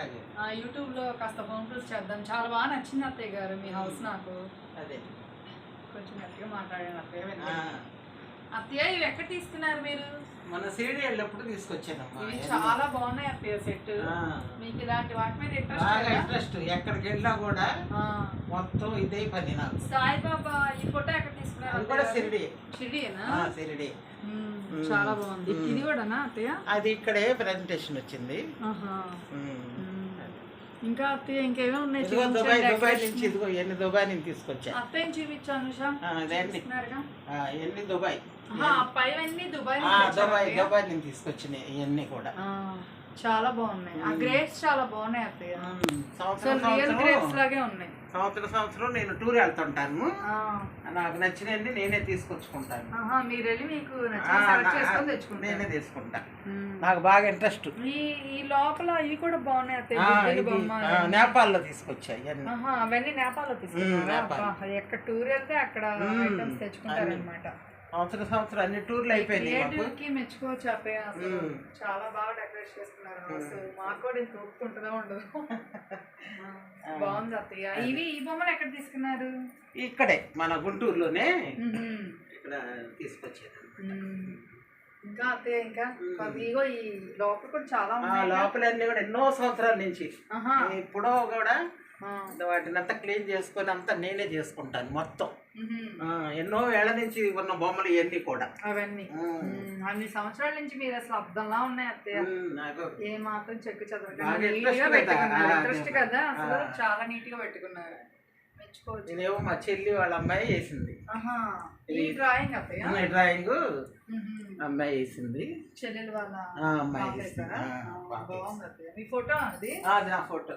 అదే. ఆ, యూట్యూబ్లో కాస్త హోమ్ టూర్స్ చేద్దాం. చాలా బాగా నచ్చింది అత్తయ్య గారు మీ హౌస్ నాకు. అదే. కొంచెం గట్టిగా మాట్లాడాను అత్తయ్య. అత్తయ్య ఇవి ఎక్కడ తీసుకున్నారు మీరు? మన సీడీ వెళ్ళినప్పుడు తీసుకొచ్చానమ్మా. ఇవి. చాలా బాగున్నాయి అత్తయ్య సెట్ మీకు ఇలాంటి వాటి మీద బాగా ఇంట్రెస్ట్ ఇంట్రెస్ట్ ఎక్కడికి వెళ్ళినా కూడా మొత్తం ఇదే పని నాకు. సాయిబాబా ఈ ఫోటో ఎక్కడ తీసుకున్నారు కూడా? సిరిడి షిరిడీయేనా ఆ, సిరిడి. చాలా బాగుంది. ఇది కూడానా అత్తయ్య? అది ఇక్కడే ప్రెజెంటేషన్ వచ్చింది. ఇంకా అత్తయ్య ఇంకేమేమి ఉన్నాయి? Dubai Dubai. నుంచి ఇదిగో ఎన్ని దుబాయ్ నుంచి తీసుకొచ్చా. అత్తయ్యని చూపించాను ఎన్ని దుబాయ్. పైవన్నీ దుబాయ్ దుబాయ్ అత్తయ్య. దుబాయ్ నుంచి తీసుకొచ్చినాయి ఇవన్నీ కూడా. చాలా బాగున్నాయి. ఆ. గ్రేప్స్ చాలా బాగున్నాయి అత్తయ్య. సో రియల్ గ్రేప్స్ లాగే ఉన్నాయి. సంవత్సరం సంవత్సరం నేను టూర్ వెళ్తుంటాను. నాకు నచ్చినవి నేనే తీసుకొచ్చుకుంటాను. నేనే తెచ్చుకుంటారు. తీసుకుంటా. మ్మ్. నాకు బాగా ఇంట్రెస్ట్ ఈ లోపల ఇవి కూడా బాగున్నాయి నేపాల్లో తీసుకొచ్చా ఇవన్నీ ఆహా, అవన్నీ నేపాల్లో. అబ్బా, ఎక్కడ టూర్ వెళ్తే అక్కడ మ్మ్, ఐటమ్స్ తెచ్చుకుంటారనమాట సంవత్సరం సంవత్సరం అన్ని టూర్లు అయిపోయినాయి మెచ్చుకోవచ్చు అసలు మ్మ్. చాలా బాగా డెకరేట్ చేస్తున్నారు మాకు కూడా ఇంత ఓపిక ఉంటుందో ఉండదు. బాగుంది అత్తయ్య. ఇవి ఈ బొమ్మలు ఎక్కడ తీసుకున్నారు? ఇక్కడే మన గుంటూరులోనే. ఇక్కడ తీసుకొచ్చాను మ్మ్. ఇంకా అత్తయ్య ఇంకా? ఇగో ఈ లోపల కూడా చాలా ఉన్నాయి లోపలన్నీ కూడా ఎన్నో సంవత్సరాల నుంచి. ఇప్పుడు కూడా. వాటిని అంతా క్లీన్ చేసుకొని అంతా నేనే చేసుకుంటాను మొత్తం. ఎన్నో ఏళ్ళ నుంచి ఉన్న బొమ్మలు ఇవన్నీ కూడా. అవన్నీ. అన్ని సంవత్సరాల నుంచి మీరు అసలు అర్థంలా ఉన్నాయి అత్తయ్య. ఏ మాత్రం చెక్కు చదవకండి. పెట్టుకున్నారు. ఇంట్రెస్ట్. కదా? అసలు. చాలా నీట్గా పెట్టుకున్నారు నేనేమో మా చెల్లి వాళ్ళ అమ్మాయి వేసింది డ్రాయింగ్ అత్తయ్య? డ్రాయింగ్ మ్మ్. అమ్మాయి వేసింది చెల్లెలు వాళ్ళ అమ్మాయి బాగుంది అత్తయ్య. మీ ఫోటో అది? అది నా ఫోటో.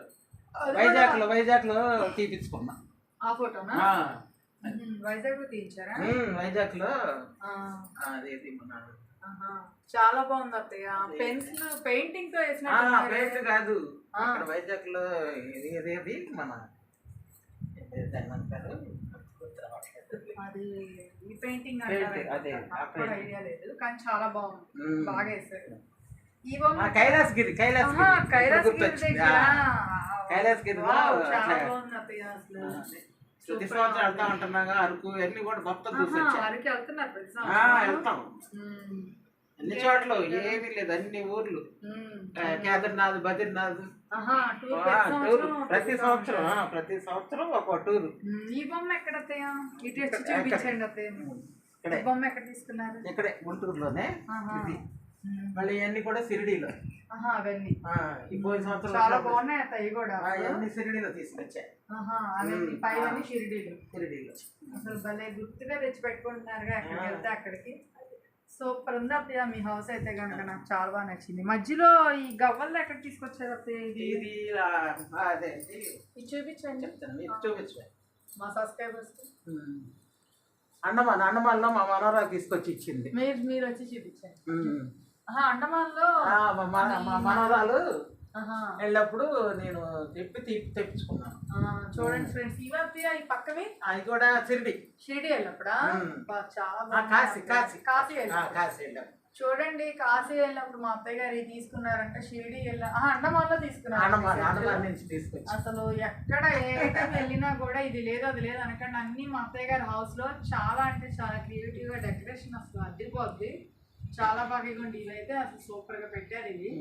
వైజాగ్లో వైజాగ్లో తీపించుకున్నా ఆ ఫోటోనా? వైజాగ్లో తీయించారా? వైజాగ్లో. ఆ, అదేది మన ఆహా. చాలా బాగుంది అత్తయ్య. పెన్సిల్ పెయింటింగ్తో వేసినట్టు పేరు కాదు. అక్కడ వైజాగ్లో మన ఏది రావట్లేదు. అది ఈ పెయింటింగ్ అదే, కూడా painting. ఐడియా లేదు కానీ చాలా బాగుంది. బాగా బొమ్మ కైలాసగిరి కైలాసగిరి కైలాసగిరి. దగ్గర. వావ్, చాలా బాగుంది అత్తయ్య అసలు. ప్రతి సంవత్సరం వెళ్తా ఉంటున్నాగా అరకు అన్ని కూడా మొత్తం చూసి వెళ్తాం. అన్ని చోట్ల ఏమీ లేదు అన్ని ఊర్లు. కేదార్నాథ్ బద్రీనాథ్. టూర్ ప్రతి సంవత్సరం ప్రతి సంవత్సరం ఒక టూర్. ఈ బొమ్మ ఎక్కడ ఇక్కడ- చూపించండి బొమ్మ ఎక్కడ తీసుకున్నారు? ఇక్కడే గుంటూరులోనే. ఇది. మళ్ళీ ఇవన్నీ కూడా షిరిడీలో ఆహా, అవన్నీ. ఆ, ఈ పోయిన సంవత్సరం చాలా బాగున్నాయి ఇవి కూడా. తీసుకొచ్చా. అవన్నీ. పైవన్నీ షిరిడీలు షిరిడీలో అసలు భలే గుర్తుగా తెచ్చి పెట్టుకుంటున్నారుగా. వెళ్తే అక్కడికి. సూపర్ ఉంది అత్తయ్య మీ హౌస్ అయితే కనుక నాకు చాలా బాగా నచ్చింది. మధ్యలో ఈ గవ్వలు ఎక్కడ తీసుకొచ్చారు అత్తయ్య ఇది? అదే ఇది చూపించండి. చెప్తాను ఇది చూపించు మా సబ్స్క్రైబర్స్ ఉమ్. అండమాన్ అండమాన్లో మా మనోరా తీసుకొచ్చి ఇచ్చింది. మీరు మీరు వచ్చి చూపించండి. మనవరాలు వెళ్ళినప్పుడు నేను తెప్పి తెప్పి తెప్పించుకున్నాను. చూడండి ఫ్రెండ్స్ ఇవి ఈ పక్కవి? అది కూడా షిరిడి. షిరిడి వెళ్ళినప్పుడా చాలా కాశీ. కాశీ. కాశీ చూడండి కాశీ వెళ్ళినప్పుడు మా అత్తయ్య గారు తీసుకున్నారంటే షిరిడి వెళ్ళా అండమాన్లో తీసుకున్నారు? అసలు ఎక్కడ ఏ ఐటమ్ వెళ్ళినా కూడా ఇది లేదు అది లేదు అనకండి. అన్ని మా అత్తయ్య గారి హౌస్లో చాలా అంటే చాలా క్రియేటివ్గా డెకరేషన్ అసలు అదిరిపోద్ది. చాలా బాగా ఇవ్వండి. ఇవైతే అసలు సూపర్గా పెట్టారు ఇది.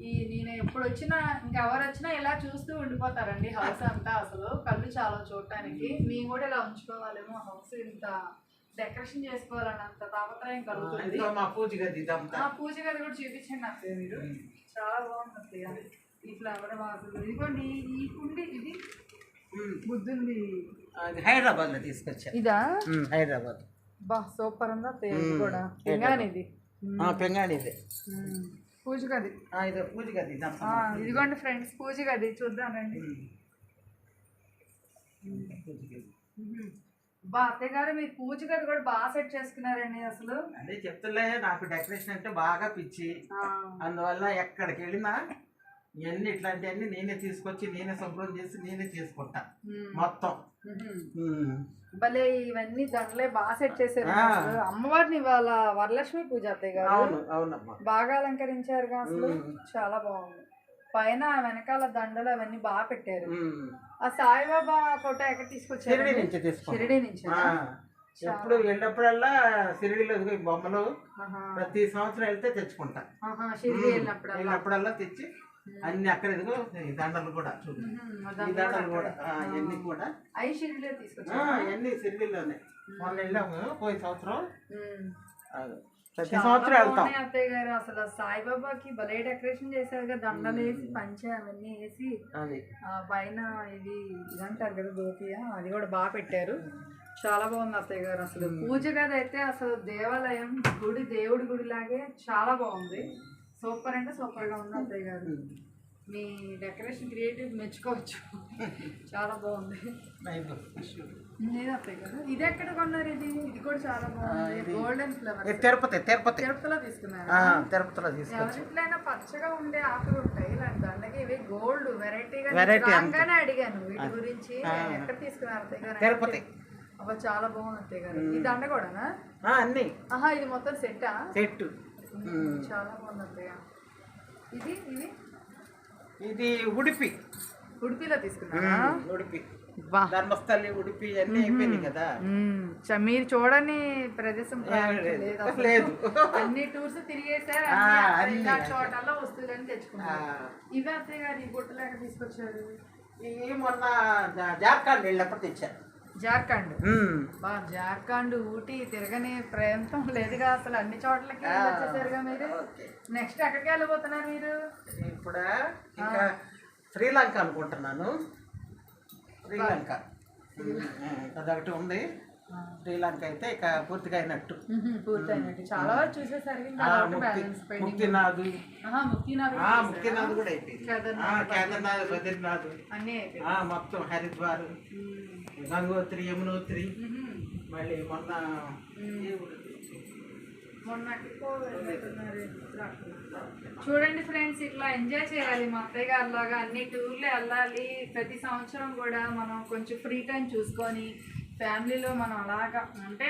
ఈ నేను ఎప్పుడు వచ్చినా ఇంకెవరు వచ్చినా ఇలా చూస్తూ ఉండిపోతారండి హౌస్ అంతా అసలు. కళ్ళు చాలా చూడటానికి. మేము కూడా ఇలా ఉంచుకోవాలేమో హౌస్ ఇంత డెకరేషన్ చేసుకోవాలన్నంత తాపత్రయం కలుగుతుంది. మా పూజ గది ఇదంతా ఆ పూజ గది కూడా చూపించండి అత్తయ్య మీరు. చాలా బాగుంది అత్తయ్య. ఈ ఫ్లవర్ వాజులు ఇదిగోండి ఈ కుండి ఇది. బుద్ధుంది. అది హైదరాబాద్లో తీసుకొచ్చా ఇదా హైదరాబాద్. బా సూపర్ ఉంది మ్మ్. కూడా. ఇది ఆ, పెంగాణి ఇది. పూజ గది ఇది పూజ గది ఇదిగోండి ఫ్రెండ్స్ పూజ గది చూద్దాం రండి. బా అత్తయ్య గారు మీరు పూజ గది కూడా బాగా సెట్ చేసుకున్నారండి అసలు. అదే చెప్తులే నాకు డెకరేషన్ అంటే బాగా పిచ్చి. అందువల్ల ఎక్కడికి వెళ్ళినా ఇవన్నీ ఇట్లాంటివన్నీ నేనే తీసుకొచ్చి నేనే శుభ్రం చేసి నేనే చేసుకుంటా. మొత్తం. భలే ఇవన్నీ దండలే బాగా సెట్ చేశారు. అమ్మవారిని ఇవాళ వరలక్ష్మి పూజ అవును అవునమ్మా. బాగా అలంకరించారుగా అసలు. చాలా బాగుంది. పైన వెనకాల దండలు అవన్నీ బాగా పెట్టారు. ఆ సాయిబాబా ఫోటో ఎక్కడ తీసుకొచ్చారు? షిరిడి నుంచి షిరిడి నుంచి. ఎప్పుడు వెళ్ళినప్పుడల్లా షిరిడిలో బొమ్మలు ప్రతి సంవత్సరం వెళ్తే తెచ్చుకుంటా. షిరిడి వెళ్ళినప్పుడు వెళ్ళినప్పుడల్లా తెచ్చి అన్ని అక్కడ ఇదిగో ఈ దండలు కూడా చూడు. ఈ దండలు కూడా ఇవన్నీ కూడా. ఇవన్నీ మొన్న వెళ్ళాము పోయిన సంవత్సరం. ప్రతి సంవత్సరం వెళ్తాం. అత్తయ్య గారు. అసలు సాయిబాబాకి భలే డెకరేషన్ చేశారు కదా దండలు వేసి పంచ అవన్నీ వేసి. అది. ఆ పైన ఇది ఇదంటారు కదా గోపియా అది కూడా బాగా పెట్టారు. చాలా బాగుంది అత్తయ్య గారు. అసలు పూజ గది అయితే అసలు దేవాలయం గుడి దేవుడి గుడి లాగే చాలా బాగుంది. సూపర్ అంటే సూపర్గా ఉంది అత్తయ్య గారు. మీ డెకరేషన్ క్రియేటివ్ మెచ్చుకోవచ్చు. చాలా బాగుంది. Night issue. లేదు అత్తయ్య గారు. ఇది ఎక్కడ కొన్నారు ఇది? ఇది కూడా చాలా బాగుంది. గోల్డెన్ ఫ్లవర్ ఇది తిరుపతి తిరుపతి. తిరుపతిలో తీసుకున్నారు? తిరుపతిలో తీసుకొచ్చి. ఎవరింట్లైనా పచ్చగా ఉండే ఆకులు ఉంటాయి ఇలాంటి దండకి ఇవి గోల్డ్ వెరైటీగా Variety రాగానే అడిగాను వీటి గురించి. ఎక్కడ తీసుకున్నారు అత్తయ్య గారు? తిరుపతి. అబ్బా చాలా బాగుంది అత్తయ్య గారు. ఈ దండ కూడానా? అన్ని. ఆహా ఇది మొత్తం సెట్టా? చెట్టు చాలా బాగుంది ఇది ఇది? ఇది ఉడిపి. ఉడిపిలో తీసుకున్నారా? ఉడిపి. ధర్మస్థలి ఉడిపి అన్ని అయిపోయినాయి కదా. మీరు చూడని ప్రదేశం లేదు. అన్ని టూర్స్ తిరిగేసారు చోటల్లో వస్తువులని ఆ, తెచ్చుకున్నారు ఇవే అత్తయ్య గారు ఈ ఎక్కడ తీసుకొచ్చారు? ఇవి మొన్న జార్ఖండ్ వెళ్ళినప్పుడు తెచ్చారు. జార్ఖండ్. బా జార్ఖండ్ ఊటీ తిరగని ప్రాంతం లేదుగా అసలు అన్ని చోట్లకి వచ్చేసారుగా మీరు. నెక్స్ట్ ఎక్కడికి వెళ్ళబోతున్నారు మీరు? ఇప్పుడు? ఇంకా శ్రీలంక అనుకుంటున్నాను. శ్రీలంక. అదొకటి ఉంది. శ్రీలంక అయితే ఇక పూర్తిగా అయినట్టు పూర్తయినట్టు. చాలా వరకు చూసేసరికి ముక్తినాథ్. కూడా అయిపోయింది. కేదార్నాథ్, బద్రీనాథ్. మొత్తం హరిద్వార్. గంగోత్రి యమునోత్రి. మళ్ళీ మొన్న. చూడండి ఫ్రెండ్స్ ఇట్లా ఎంజాయ్ చేయాలి. మా అత్తయ్య గారి లాగా అన్ని టూర్లు వెళ్ళాలి. ప్రతి సంవత్సరం కూడా మనం కొంచెం ఫ్రీ టైం చూసుకొని ఫ్యామిలీలో మనం అలాగా అంటే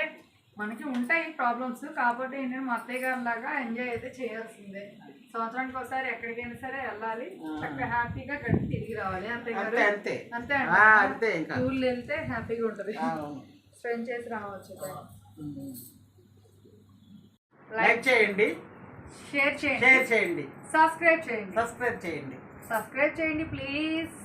మనకి ఉంటాయి ప్రాబ్లమ్స్ కాకపోతే ఏంటంటే మా అత్తయ్య గారి లాగా ఎంజాయ్ అయితే చేయాల్సిందే. సంవత్సరానికి ఒకసారి ఎక్కడికైనా సరే వెళ్ళాలి. చక్కగా హ్యాపీగా గడిపి తిరిగి రావాలి. అంతే అంతే. కదా అంతే అంతే టూర్లు వెళ్తే హ్యాపీగా ఉంటుంది. స్పెండ్ చేసి రావచ్చు లైక్ చేయండి. షేర్ చేయండి. షేర్ చేయండి. సబ్స్క్రైబ్ చేయండి. సబ్స్క్రైబ్ చేయండి. సబ్స్క్రైబ్ చేయండి ప్లీజ్.